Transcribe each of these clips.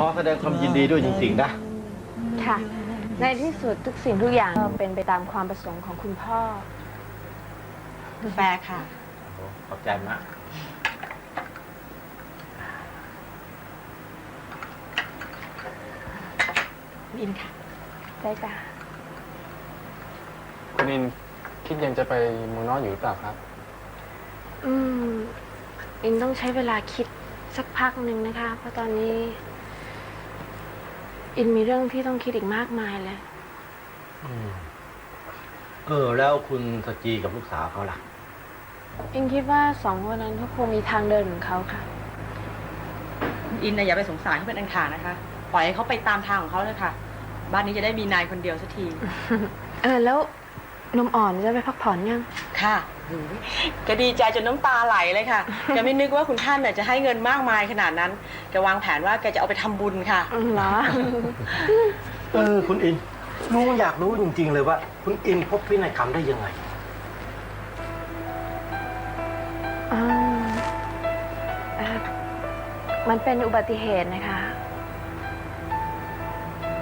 ขอแสดงความยินดีด้วยจริงๆนะ ค่ะ ในที่สุดทุกสิ่งทุกอย่างก็เป็นไปตามความประสงค์ของคุณพ่อ แฟร์ค่ะ ขอบใจมากอินค่ะ ได้จ้ะคุณอินคิดยังจะไปเมืองนอกอยู่หรือเปล่าครับ อืมอินต้องใช้เวลาคิดสักพักหนึ่งนะคะ เพราะตอนนี้ อินมีเรื่องที่ต้องคิดอีกมากมายเลยเออ แล้วคุณสจีกับลูกสาวเขาล่ะ อินคิดว่าสองคนนั้นเขาคงมีทางเดินของเขาค่ะ อินนะอย่าไปสงสารเขาเป็นอันขาดนะคะ ปล่อยให้เขาไปตามทางของเขาเลยค่ะ บ้านนี้จะได้มีนายคนเดียวสักที เออแล้ว นมอ่อนจะไปพักผ่อนยัง ค่ะหูยแกดีใจจนน้ำตาไหลเลยค่ะ แกไม่นึกว่าคุณท่านเนี่ยจะให้เงินมากมายขนาดนั้น แกวางแผนว่าแกจะเอาไปทำบุญค่ะอืมเหรอ เออคุณอินลุงอยากรู้จริง ๆ เลยว่า คุณอินพบพินัยกรรมได้ยังไง อ่าเอ่อมันเป็นอุบัติเหตุนะคะ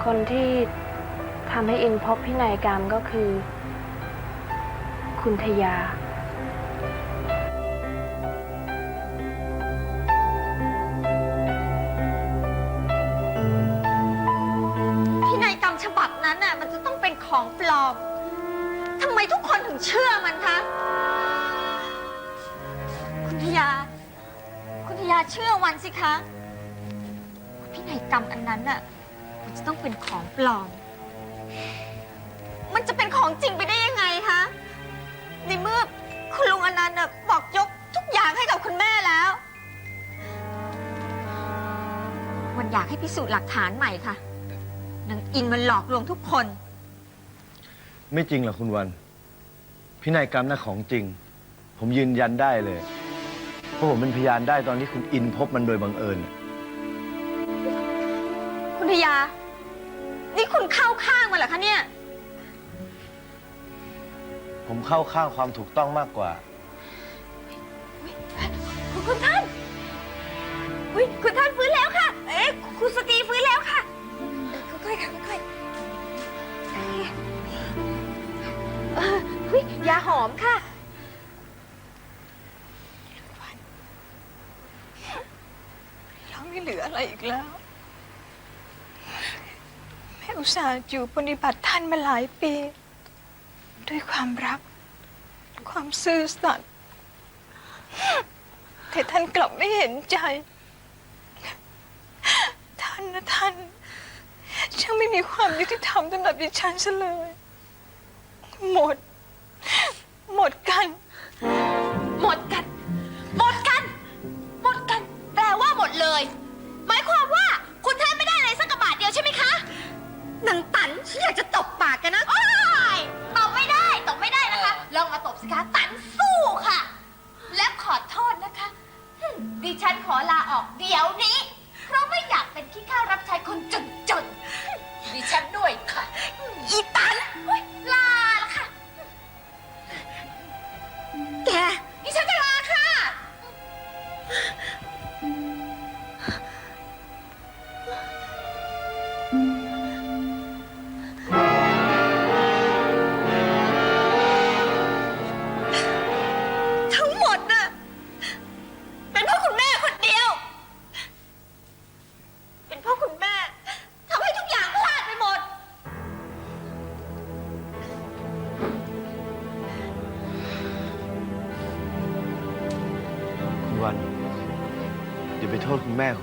คนที่ทำให้อินพบพินัยกรรมก็คือ คุณทยา พินัยกรรมฉบับนั้นน่ะมันจะต้องเป็นของปลอมทำไมทุกคนถึงเชื่อมันคะ คุณทยา คุณทยาเชื่อวันสิคะว่าพินัยกรรมอันนั้นน่ะมันจะต้องเป็นของปลอม มันจะเป็นของจริงไปได้ยังไง ในเมื่อคุณลุงอนันต์น่ะบอกยกทุกอย่างให้กับคุณแม่แล้ว วันอยากให้พิสูจน์หลักฐานใหม่ค่ะนางอินมันหลอกลวงทุกคน ไม่จริงหรอกคุณวัน พินัยกรรมน่ะของจริง ผมยืนยันได้เลย เพราะผมเป็นพยานได้ตอนที่คุณอินพบมันโดยบังเอิญคุณทยา นี่คุณเข้าข้างมันเหรอคะเนี่ย ผมเข้าข้างความถูกต้องมากกว่า คุณคุณท่านอุ๊ยคุณท่านฟื้นแล้วค่ะ เอ๊ะคุณสตรีฟื้นแล้วค่ะเออค่อยๆค่ะค่อยๆเอ๊ะเอ่ออุ๊ยยาหอมค่ะ เราไม่เหลืออะไรอีกแล้ว แม่อุตส่าห์อยู่ปฏิบัติท่านมาหลายปี ด้วยความรัก ความซื่อสัตย์แต่ท่านกลับไม่เห็นใจ ท่านนะท่านช่างไม่มีความยุติธรรมสำหรับดิฉันซะเลย หมด หมดกัน หมดกัน อีตันเฮ้ย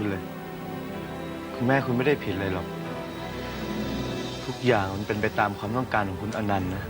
คุณแม่คุณเลย คุณแม่คุณไม่ได้ผิดเลยหรอก ทุกอย่างมันเป็นไปตามความต้องการของคุณอนันต์นะ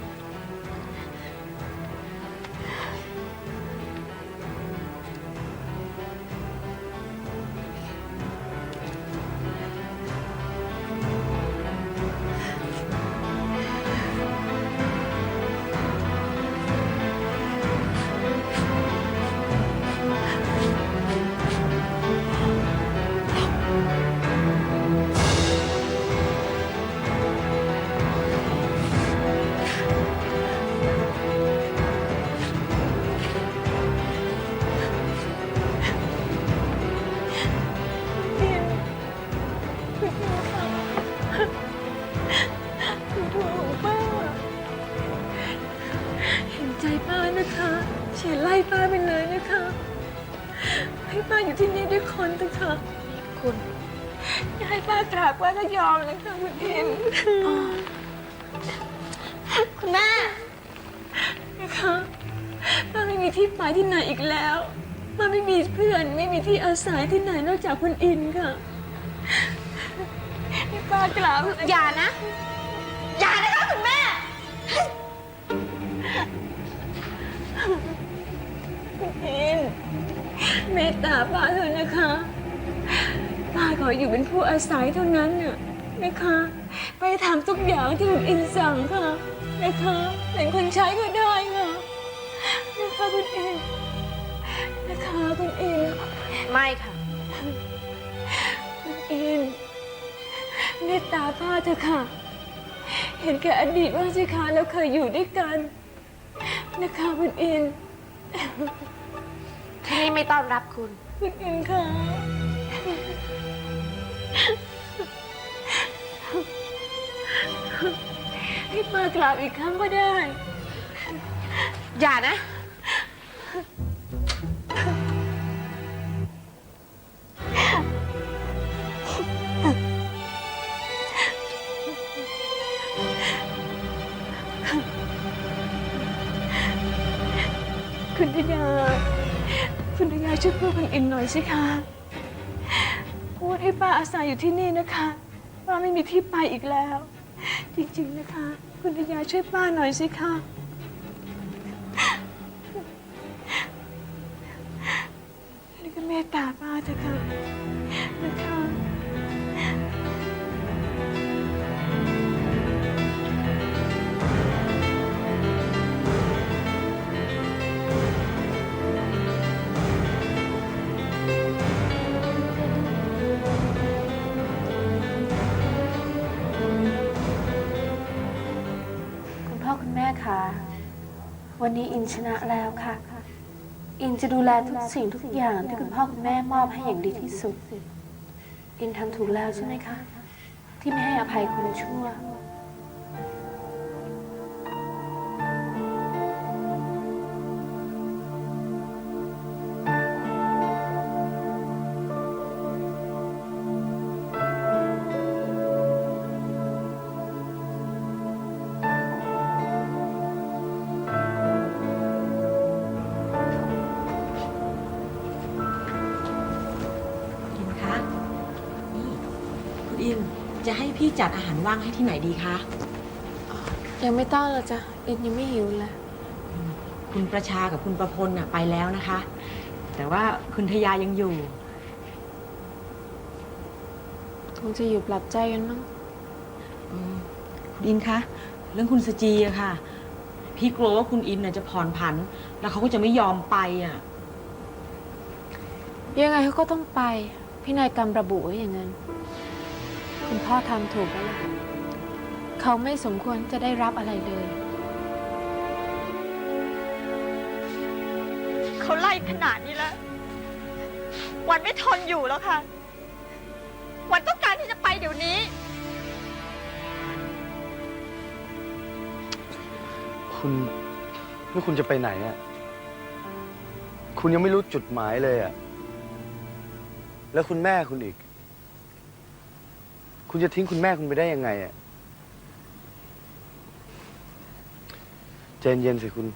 ป้ากราบว่าก็ยอมเลยค่ะคุณอินคุณแม่นะคะป้าไม่มีที่ไปที่ไหนอีกแล้วป้าไม่มีเพื่อนไม่มีที่อาศัยที่ไหนนอกจากคุณอินค่ะให้ป้ากราบเถอะอย่านะ อย่านะคะคุณแม่ คุณอินเมตตาป้าเถอะนะคะ ป้าขออยู่เป็นผู้อาศัยเท่านั้นน่ะนะคะ ไปทำทุกอย่างที่คุณอินสั่งค่ะนะคะเป็นคนใช้ก็ได้ค่ะนะคะคุณอินนะคะคุณอินไม่ค่ะ คุณอินเมตตาป้าเถอะค่ะ เห็นแก่อดีตว่างสิคะแล้วเคยอยู่ด้วยกัน นะคะคุณอินที่นี่ไม่ต้อนรับคุณ คุณอินค่ะ ให้มากราบอีกครั้งก็ได้ อย่านะ คุณทยาคุณทยาช่วยพูดคุณอินหน่อยสิคะ พูดให้ป้าอาศัยอยู่ที่นี่นะคะ ป้าไม่มีที่ไปอีกแล้ว จริงๆนะคะ คุณทยาช่วยป้าหน่อยสิคะ นนี้อินชนะแล้วค่ะ อินจะดูแลทุกสิ่งทุกอย่างที่คุณพ่อคุณแม่มอบให้อย่างดีที่สุด อินทำถูกแล้วใช่ไหมคะ ที่ไม่ให้อภัยคนชั่ว จะให้พี่จัดอาหารว่างให้ที่ไหนดีคะ ยังไม่ต้องเลยจ้ะอินยังไม่หิวเลยคุณประชากับคุณประพลน่ะไปแล้วนะคะ แต่ว่าคุณทยายังอยู่ คงจะอยู่ปรับใจกันมั้งอืมคุณอินคะ เรื่องคุณสจีอะค่ะ พี่กลัวว่าคุณอินน่ะจะผ่อนผัน แล้วเขาก็จะไม่ยอมไปอะยังไงเขาก็ต้องไปพี่นายกรรมระบุไว้อย่างนั้น คุณพ่อทำถูกแล้วล่ะเขาไม่สมควรจะได้รับอะไรเลย เขาไล่ขนาดนี้แล้ว วันไม่ทนอยู่แล้วค่ะ วันต้องการที่จะไปเดี๋ยวนี้ คุณนี่คุณจะไปไหนอะ คุณยังไม่รู้จุดหมายเลยอะ แล้วคุณแม่คุณอีก คุณจะทิ้งคุณแม่คุณไปได้ยังไงอะใจเย็นๆสิคุณ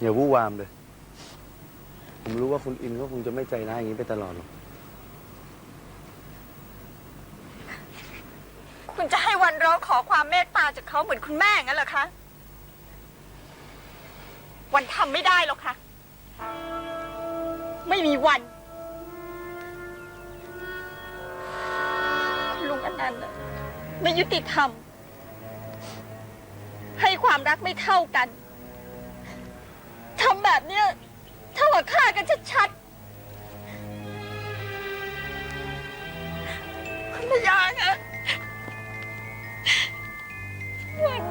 อย่าวู่วามเลย ผมรู้ว่าคุณอินก็คงจะไม่ใจร้ายอย่างนี้ไปตลอดหรอก คุณจะให้วันร้องขอความเมตตาจากเขาเหมือนคุณแม่งั้นเหรอคะ วันทำไม่ได้หรอกค่ะ ไม่มีวัน นันน่ะไม่ยุติธรรม ให้ความรักไม่เท่ากันทำแบบเนี้ยเท่ากับฆ่ากันชัดๆคุณพยาค่ะวัน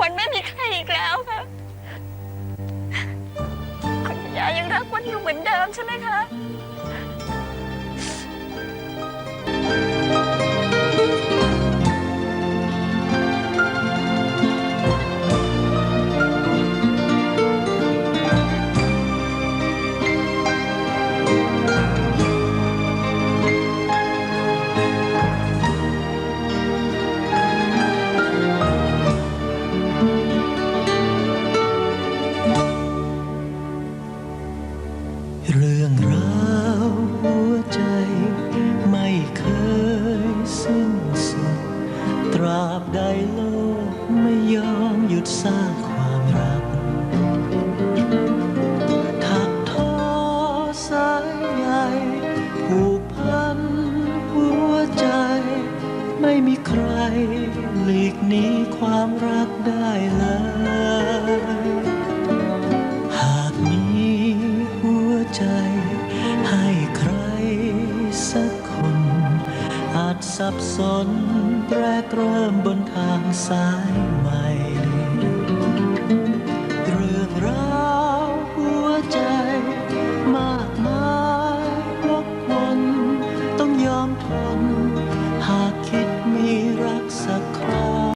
วันไม่มีใครอีกแล้วค่ะคุณยายยังรักวันอยู่เหมือนเดิมใช่ไหมคะ หลีกหนีความรักได้เลย หากมีหัวใจ ให้ใครสักคน อาจสับสนแรกเริ่มบนทางสาย